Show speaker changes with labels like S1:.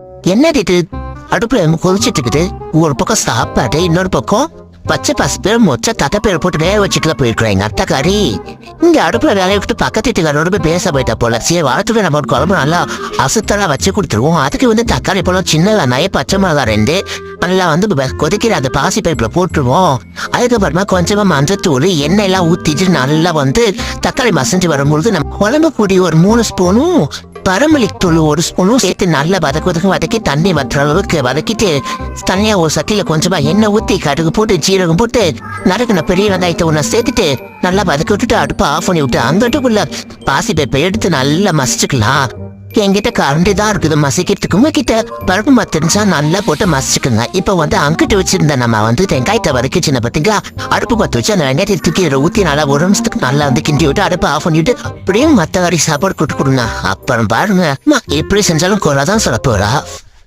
S1: என்னது இது? அடுப்புல கொதிச்சிட்டு இருக்குது ஒரு பக்கம் சாப்பாடு இன்னொரு பக்கம் பச்சை பசு மொச்ச தட்டப்பேர் போட்டு வேக வச்சுட்டு போயிருக்கிறேன் எங்க அத்தக்காரி இங்க அடுப்புல வேலையை விட்டு பக்கத்து வீட்டுக்காரோட போய் பேச போயிட்டா போல. சரி வாழ்த்துட்டு நம்ம ஒரு குழம்பு நல்லா அசுத்தலா வச்சு கொடுத்துருவோம். அதுக்கு வந்து தக்காளி பழம் சின்ன வெங்காயம் பச்சை மிளகா ரெண்டு. நல்லா வந்து கொதிக்கிற அந்த பாசி பைப்பில் போட்டுருவோம். அதுக்கப்புறமா கொஞ்சமா மஞ்சத்தூள் எண்ணெய் எல்லாம் ஊத்திட்டு நல்லா வந்து தக்காளி மசஞ்சு வரும்பொழுது நம்ம குழம்பு பொடி ஒரு மூணு ஸ்பூனும் பரமலிக் தூள் ஒரு ஸ்பூனும் சேர்த்து நல்லா வதக்கு வதக்கு வதக்கி தண்ணி வத்துற அளவுக்கு வதக்கிட்டு தனியா ஒரு சட்டியில கொஞ்சமா எண்ணெய் ஊத்தி கடுகு போட்டு ஜீரகம் போட்டு நறுக்கின பெரிய வெங்காயத்தை ஒன்று சேர்த்துட்டு நல்லா வதக்கி விட்டுட்டு அடுப்பை ஆஃப் பண்ணி விட்டு அந்த அடுப்புக்குள்ள பாசி பேப்பை எடுத்து நல்லா மசிச்சுக்கலாம். என்கிட்ட கரண்டி தான் இருக்குது. மசிக்கிறதுக்கு உங்ககிட்ட. பருப்பு மத்திருந்துச்சா நல்லா போட்டு மசிச்சுக்குங்க. இப்போ வந்து அங்கிட்டு வச்சிருந்த நம்ம வந்து வெங்காயத்தை வரைக்கும் சின்ன பார்த்தீங்களா அடுப்பு பற்ற வச்சு அந்த வெங்காயத்தை தூக்கி ஊற்றி நல்லா ஒரு நிமிஷத்துக்கு நல்லா வந்து கிண்டி விட்டு அடுப்பை ஆஃப் பண்ணிட்டு அப்படியே மற்ற வரைக்கும் சாப்பாடு கொடுத்து கொடுங்க. அப்புறம் பாருங்க. அம்மா, எப்படி செஞ்சாலும் குறை தான் சொல்ல போறா.